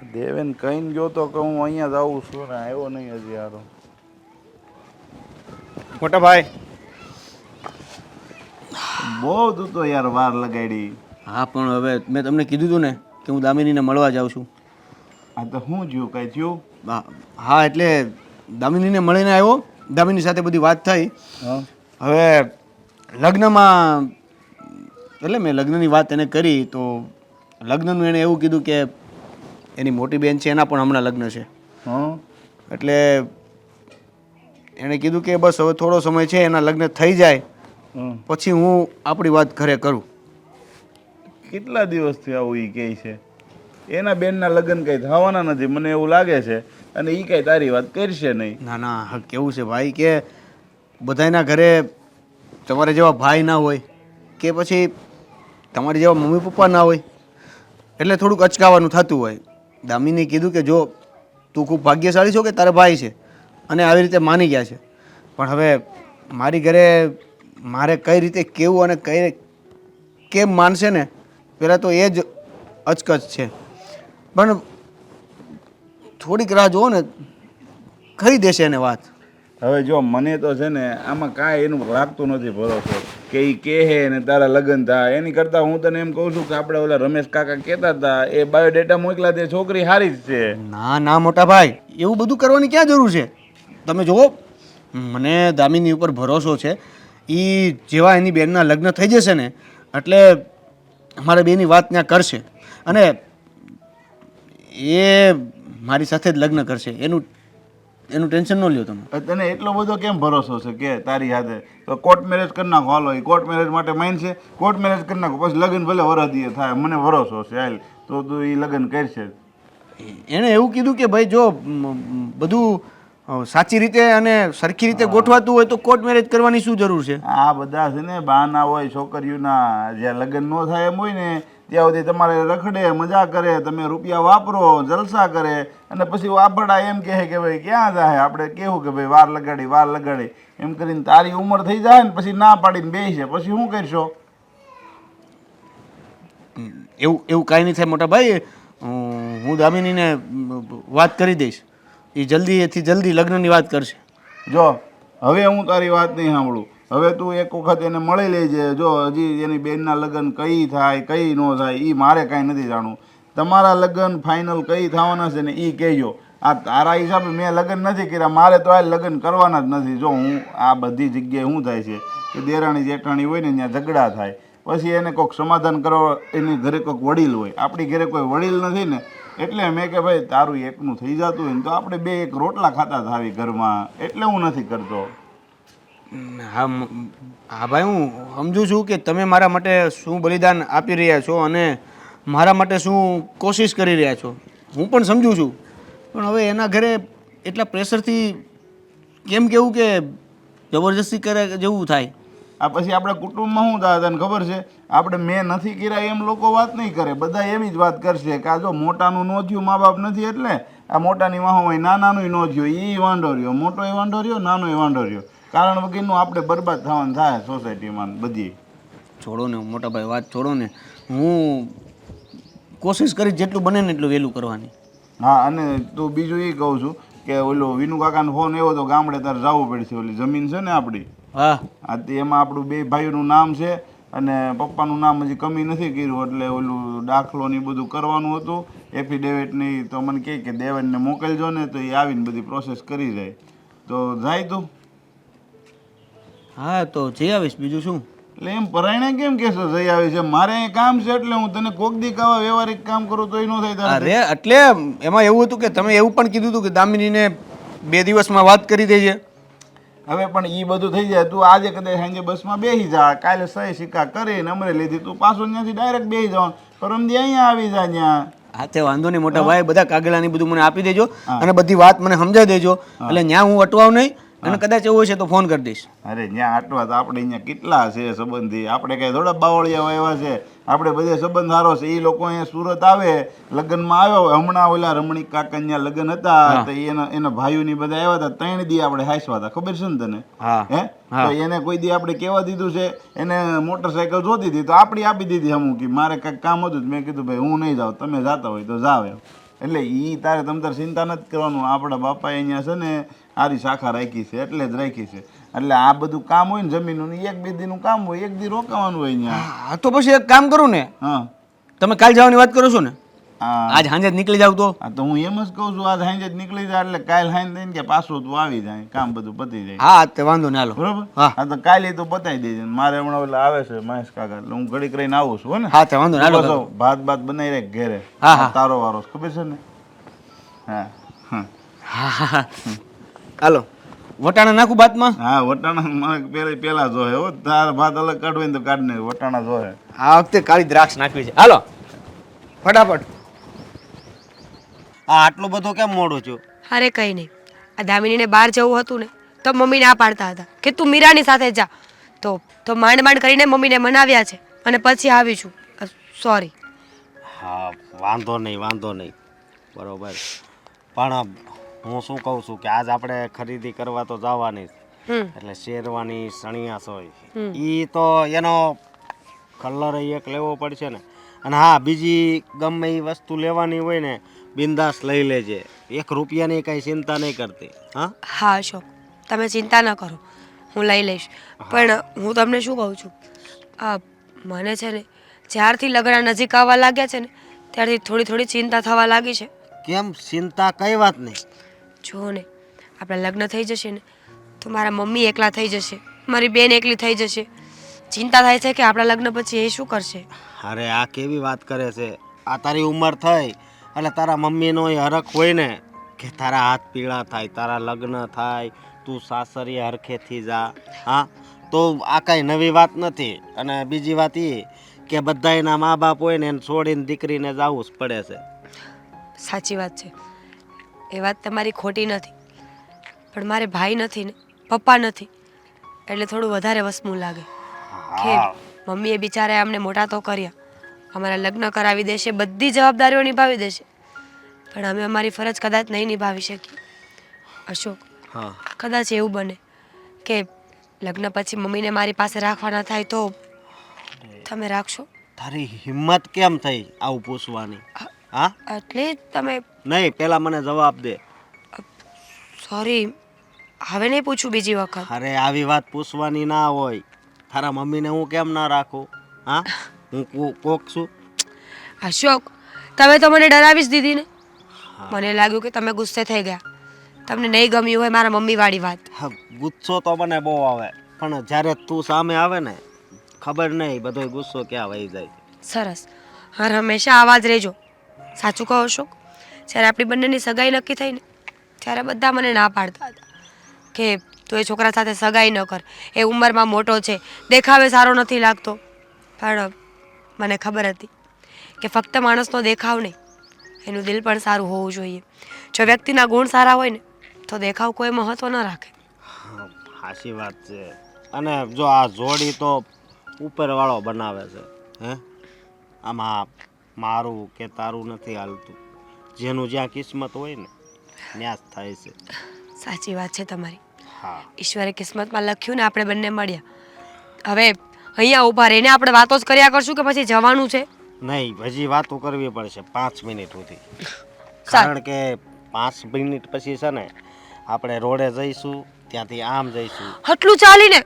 દેવેન કહીને ગયો તો કે હું અહીંયા જ આવું છું ને આવ્યો નહીં હજી યારો મોટા ભાઈ. બહુ તું તો યાર વાર લગાડી. હા પણ હવે મેં તમને કીધું હતું ને કે હું દામિનીને મળવા જાઉં છું. આ તો હું થયું કઈ થયું? હા હા એટલે દામિનીને મળીને આવ્યો. દામિની સાથે બધી વાત થઈ. હવે લગ્નમાં એટલે મેં લગ્નની વાત એને કરી તો લગ્નનું એણે એવું કીધું કે એની મોટી બેન છે એના પણ હમણાં લગ્ન છે. હા. એટલે એણે કીધું કે બસ હવે થોડો સમય છે એના લગ્ન થઈ જાય. પછી હું આપણી વાત ઘરે કરું. કેટલા દિવસથી આવું એ કહે છે? એના બેનના લગ્ન કંઈ થવાના નથી મને એવું લાગે છે. અને એ કંઈ તારી વાત કરશે નહીં. ના ના હા કેવું છે ભાઈ કે બધાયના ઘરે તમારે જેવા ભાઈ ના હોય કે પછી તમારી જેવા મમ્મી પપ્પા ના હોય એટલે થોડુંક અચકાવાનું થતું હોય. દામિની કીધું કે જો તું ખૂબ ભાગ્યશાળી છો કે તારા ભાઈ છે, અને આવી રીતે માની ગયા છે. પણ હવે મારી ઘરે મારે કઈ રીતે કેવું અને કઈ કેમ માનશે ને પહેલાં તો એ જ અચકચ છે. પણ થોડીક રાહ જુઓ ને, કરી દેશે એને વાત. હવે જો મને તો છે ને આમાં કાંઈ એનું લાગતું નથી ભરોસો. કે એ કહે ને તારા લગ્ન થાય એની કરતાં હું તને એમ કહું છું કે આપણે ઓલા રમેશ કાકા કહેતા હતા, એ બાયોડેટા મોકલા તે છોકરી હારી જ છે. ના ના, મોટા ભાઈ. એવું બધું કરવાની ક્યાં જરૂર છે? તમે જુઓ, મને દામિની ઉપર ભરોસો છે. એ જેવા એની બેનના લગ્ન થઈ જશે ને, એટલે અમારા બેની વાત ત્યાં કરશે. અને એ મારી સાથે જ લગ્ન કરશે. એનું એનું ટેન્શન ન લ્યો તમે. તને એટલો બધો કેમ ભરોસો છે કે તારી હાથે? તો કોર્ટ મેરેજ કરી નાખો હાલો. એ કોર્ટ મેરેજ માટે માઇન છે કોર્ટ મેરેજ કરી નાખો. પછી લગ્ન ભલે વરદીએ થાય મને ભરોસો છે હાલ. તો તું એ લગ્ન કરશે. એણે એવું કીધું કે ભાઈ જો બધું સાચી રીતે અને સરખી રીતે ગોઠવાતું હોય તો કોર્ટ મેરેજ કરવાની શું જરૂર છે? આ બધા છે ને બહાના હોય છોકરીઓના જ્યાં લગ્ન ન થાય એમ હોય ને ત્યાં સુધી તમારે રખડે મજા કરે તમે રૂપિયા વાપરો જલસા કરે અને પછી વાપરડા એમ કહે કે ભાઈ ક્યાં જાય આપણે કેવું કે ભાઈ વાર લગાડી વાર લગાડી. એમ કરીને તારી ઉંમર થઈ જાય ને પછી ના પાડીને બેસે. પછી શું કરશો? એવું એવું કાંઈ નહીં થાય મોટા ભાઈ. હું દામિનીને વાત કરી દઈશ. એ જલ્દી એથી જલ્દી લગ્નની વાત કરશે. જો હવે હું તારી વાત નહીં સાંભળું. હવે તું એક વખત એને મળી લેજે. જો હજી એની બેનના લગ્ન કઈ થાય, કઈ ન થાય એ મારે કાંઈ નથી જાણવું. તમારા લગ્ન ફાઇનલ કઈ થવાના છે ને એ કહેજો. આ તારા હિસાબે મેં લગ્ન નથી કર્યા, મારે તો આ લગ્ન કરવાના જ નથી. જો હું આ બધી જગ્યાએ શું થાય છે કે દેરાણી જેઠાણી હોય ને ત્યાં ઝઘડા થાય. પછી એને કોઈક સમાધાન કરવા, એની ઘરે કોઈક વડીલ હોય. આપણી ઘરે કોઈ વડીલ નથી ને, એટલે મેં કે ભાઈ તારું એકનું થઈ જતું હોય ને તો આપણે બે એક રોટલા ખાતા થાવી ઘરમાં. એટલે હું નથી કરતો. હા હા ભાઈ, હું સમજુ છું કે તમે મારા માટે શું બલિદાન આપી રહ્યા છો અને મારા માટે શું કોશિશ કરી રહ્યા છો. હું પણ સમજુ છું. પણ હવે એના ઘરે એટલા પ્રેશરથી કેમ કેવું કે જબરજસ્તી કરે જેવું થાય. આ પછી આપણા કુટુંબમાં શું થાય તને ખબર છે? આપણે મેં નથી કર્યા એમ લોકો વાત નહીં કરે. બધા એવી જ વાત કરશે કે આ જો મોટાનું ન થયું મા બાપ નથી એટલે આ મોટાની વાહો હોય નાનાનું ન થયું એ વાંઢો રહ્યો મોટો એ વાંઢો રહ્યો નાનો એ વાંઢો રહ્યો. કારણ વગરનું આપણે બરબાદ થવાનું થાય સોસાયટીમાં બધી. છોડો ને મોટા ભાઈ વાત છોડો ને. હું કોશિશ કરી જેટલું બને ને એટલું વહેલું કરવાની. હા અને તું બીજું એ કહું છું કે ઓલો વિનુ કાકાનો ફોન એવો તો ગામડે તારે જવું પડશે. ઓલી જમીન છે ને આપણી હા. આ તે એમાં આપણું બે ભાઈઓનું નામ છે અને પપ્પાનું નામ હજી કમી નથી કર્યું એટલે ઓલું દાખલો ને બધું કરવાનું હતું. એફિડેવિટ ને તો મને કહે કે દેવનને મોકલજો ને તો એ આવીને બધી પ્રોસેસ કરી જાય. તો જાય તું. હા તો જઈ આવીશ. બીજું શું? એટલે એમ પરાયણે કેમ કેસો જઈ આવી છે મારે અહીં કામ છે એટલે હું તને કોક દી કાવા વ્યવહારિક કામ કરું તો એ ન થાય અરે એટલે એમાં એવું હતું કે તમે એવું પણ કીધું હતું કે દામિનીને બે દિવસમાં વાત કરી દેજે. હવે પણ એ બધું થઈ જાય. તું આજે કદાચ સાંજે બસમાં બેસી જા. કાલે સહી સિક્કા કરીને અમરેલીથી તું પાછો ત્યાંથી ડાયરેક્ટ બેસી જવાનું પરમદી અહીંયા આવી જા ત્યાં. હાથે વાંધો નહીં મોટા ભાઈ. બધા કાગળાની બધું મને આપી દેજો અને બધી વાત મને સમજાવી દેજો. એટલે ત્યાં હું અટવાવ નહીં. અને કદાચ એવું છે તો ફોન કરી દઈશ. અરે ત્યાં આટલા તો આપણે અહીંયા કેટલા છે સંબંધી? આપણે કઈ થોડા બાવળિયા એવા છે. આપણે બધે સંબંધ સારો છે. એ લોકો અહીંયા સુરત આવે લગ્નમાં આવ્યો હમણાં ઓલા રમણીક કાકા અહીંયા લગ્ન હતા તો એના એના ભાઈઓની બધા આવ્યા હતા. ત્રણ દી આપણે હાંસવા હતા. ખબર છે ને તને? હે. તો એને કોઈ દી આપણે કહેવા દીધું છે એને મોટરસાયકલ જોતી હતી. તો આપણી આપી દીધી હમું કે મારે કંઈક કામ હતું મેં કીધું ભાઈ હું નહીં જાઉં. તમે જાતા હોય તો જાવ એટલે ઈ તારે તમ તારે ચિંતા નથી કરવાનું. આપણા બાપા અહીંયા છે ને આરી શાખા રાખી છે એટલે જ રાખી છે. એટલે આ બધું કામ હોય ને જમીનનું એક બે દીનું કામ હોય એક દી રોકાવાનું હોય અહીંયા તો પછી એક કામ કરું ને. હા. તમે કાલ જવાની વાત કરો છો ને? આજ સાંજે જ નીકળી જાવ તો. આ તો હું એમ જ કહું છું આજ સાંજે જ નીકળી જાય એટલે કાલ સાંજ થઈને કે પાછો તું આવી જાય કામ બધું પતી જાય. હા તે વાંધો ને હાલો. બરોબર? હા. તો કાલે તો બતાવી દેજે મારે હમણાં ઓલા આવે છે મહેશ કાકા એટલે હું ઘડીક રહીને આવું છું ને. હા તે વાંધો ને હાલો ભાત ભાત બનાવી રાખ ઘેરે. હા. તારો વારો ખબર છે ને? હા હા. હાલો. વટાણા નાખું ભાતમાં? હા વટાણા મારે પેલા પેલા જોહે હો. તાર ભાત અલગ કાઢવે ને તો કાઢ ને વટાણા જોહે. આ વખતે કાળી દ્રાક્ષ નાખવી છે. હાલો. ફટાફટ. આ આટલું બધું કેમ મોડું છું અરે કંઈ નહીં. આ દામિનીને બહાર જવું હતું ને તો મમ્મી ના પાડતા હતા કે તું મીરાની સાથે જા. તો તો માંડ માંડ કરીને મમ્મીને મનાવ્યા છે. અને પછી આવી છું. સોરી હા વાંધો નહીં વાંધો નહીં. બરોબર. પણ હું શું કહું છું કે આજ આપણે ખરીદી કરવા તો જવાની એટલે શેરવાની સણિયાસ હોય. એ તો એનો કલર એક લેવો પડશે ને. અને હા બીજી ગમે એ વસ્તુ લેવાની હોય ને બિંદાસ લઈ લેજે. એક રૂપિયાની કાંઈ ચિંતા નહીં કરતી. હા? હા અશોક તમે ચિંતા ન કરો. હું લઈ લઈશ. પણ હું તમને શું કહું છું? આ મને છે ને જ્યારથી લગ્ન નજીક આવવા લાગ્યા છે ને ત્યારથી થોડી થોડી ચિંતા થવા લાગી છે. કેમ? ચિંતા કઈ વાત નહીં. જુઓ ને આપણા લગ્ન થઈ જશે ને તો મારા મમ્મી એકલા થઈ જશે મારી બેન એકલી થઈ જશે. ચિંતા થાય છે કે આપણા લગ્ન પછી એ શું કરશે? અરે આ કેવી વાત કરે છે? આ તારી ઉંમર થઈ એટલે તારા મમ્મીનો એ હરખ હોય ને કે તારા હાથ પીળા થાય તારા લગ્ન થાય તું સાસરી હરખેથી જા. હા તો આ કાંઈ નવી વાત નથી. અને બીજી વાત એ કે બધા એના મા બાપ હોય ને એને છોડીને દીકરીને જવું જ પડે છે. સાચી વાત છે. એ વાત તમારી ખોટી નથી. પણ મારે ભાઈ નથી ને પપ્પા નથી એટલે થોડું વધારે વસમું લાગે. કે મમ્મીએ બિચારે અમને મોટા તો કર્યા. અમારા લગ્ન કરાવી દેશે બધી જવાબદારીઓ નિભાવી દેશે. પણ અમે અમારી ફરજ કદાચ નહીં નિભાવી શકીએ. અશોક હા. કદાચ એવું બને કે લગ્ન પછી મમ્મીને મારી પાસે રાખવાના થાય તો તમે રાખશો? તારી હિંમત કેમ થઈ આવું પૂછવાની? હા? એટલે તમે નહીં પહેલાં મને જવાબ દે. સોરી હવે નહીં પૂછું બીજી વખત. અરે આવી વાત પૂછવાની ના હોય. તારા મમ્મીને હું કેમ ના રાખું? હા? હું કોક છું. અશોક તમે તો મને ડરાવી જ દીધી ને મને લાગ્યું કે તમે ગુસ્સે થઈ ગયા. તમને નહીં ગમ્યું હોય મારા મમ્મી વાળી વાત. હા ગુસ્સો તો મને બહુ આવે. પણ જ્યારે તું સામે આવે ને ખબર નહીં બધો ગુસ્સો ક્યાં વહી જાય. સરસ. હર હંમેશા આવા જ રહેજો. સાચું કહો અશોક? જ્યારે આપણી બંનેની સગાઈ નક્કી થઈ ને, ત્યારે બધા મને ના પાડતા હતા કે તું એ છોકરા સાથે સગાઈ ન કર. એ ઉંમરમાં મોટો છે. દેખાવે સારો નથી લાગતો. પણ મને ખબર હતી કે ફક્ત માણસનો દેખાવ નહીં, એનું દિલ પણ સારું હોવું જોઈએ. જો વ્યક્તિના ગુણ સારા હોય ને, તો દેખાવ કોઈ મહત્વ ન રાખે. સાચી વાત છે. અને જો આ જોડી તો ઉપરવાળો બનાવે છે, હે? આમાં મારું કે તારું નથી હાલતું. જેનું જ્યાં કિસ્મત હોય ને ત્યાં જ થાય છે. સાચી વાત છે તમારી. હા. ઈશ્વરે કિસ્મતમાં લખ્યું ને આપણે બંને મળ્યા. હવે અહીંયા ઊભા રહીને આપણે વાતો જ કર્યા કરશું કે પછી જવાનું છે? નહીં હજી વાતો કરવી પડશે પાંચ મિનિટ સુધી. કારણ કે પાંચ મિનિટ પછી છે ને આપણે રોડે જઈશું ત્યાંથી આમ જઈશું. આટલું ચાલીને?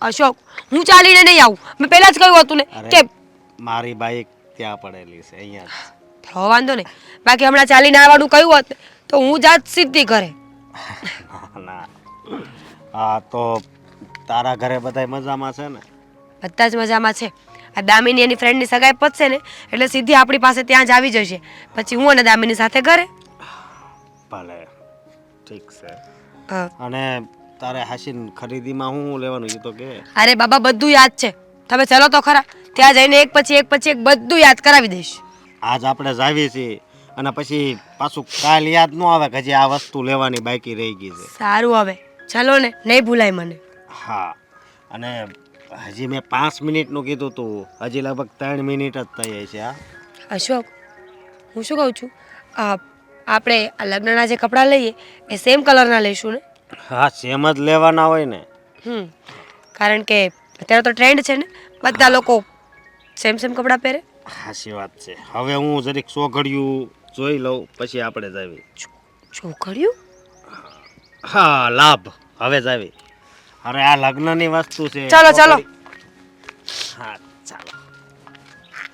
અશોક હું ચાલીને નહીં આવું. મેં પહેલા જ કહ્યું હતું ને કે મારી બાઈક ત્યાં પડેલી છે અહીંયા તો વાંધો નહીં. બાકી હમણાં ચાલીને આવવાનું કહ્યું હોત તો હું જાત સીધી ઘરે. ના. હા તો તારા ઘરે બધાય મજામાં છે ને? બધા જ મજામાં છે. આ દામિની એની ફ્રેન્ડની સગાઈ પતશે ને એટલે સીધી આપણી પાસે ત્યાં જ આવી જશે. પછી હું અને દામિની સાથે ઘરે. ભલે. ઠીક છે. અ, અને તારે હાશીન ખરીદીમાં શું લેવાનું એ તો કે. અરે બાબા બધું યાદ છે. તમે ચલો તો ખરા. ત્યાં જઈને એક પછી એક પછી એક બધું યાદ કરાવી દઈશ. આજ આપણે જાવી છીએ અને પછી પાછું કાલ યાદ ન આવે કે હજી આ વસ્તુ લેવાની બાકી રહી ગઈ છે. સારું હવે. ચલો ને નહીં ભૂલાય મને. હા અને હજી મેં પાંચ મિનિટનું કીધું તું. હજી લગભગ ત્રણ મિનિટ જ થઈ છે હા. અશોક હું શું કહું છું? આપણે આ લગ્નના જે કપડાં લઈએ એ સેમ કલરના લઈશું ને? હા સેમ જ લેવાના હોય ને. હમ કારણ કે અત્યારે તો ટ્રેન્ડ છે ને. બધા લોકો સેમ સેમ કપડાં પહેરે. સાચી વાત છે. હવે હું જરીક ચોઘડિયું જોઈ લઉં પછી આપણે જાવી. ચોઘડિયું? હા લાભ. હવે જાવી. અરે આ લગ્નની વસ્તુ છે. ચાલો, ચાલો. હા.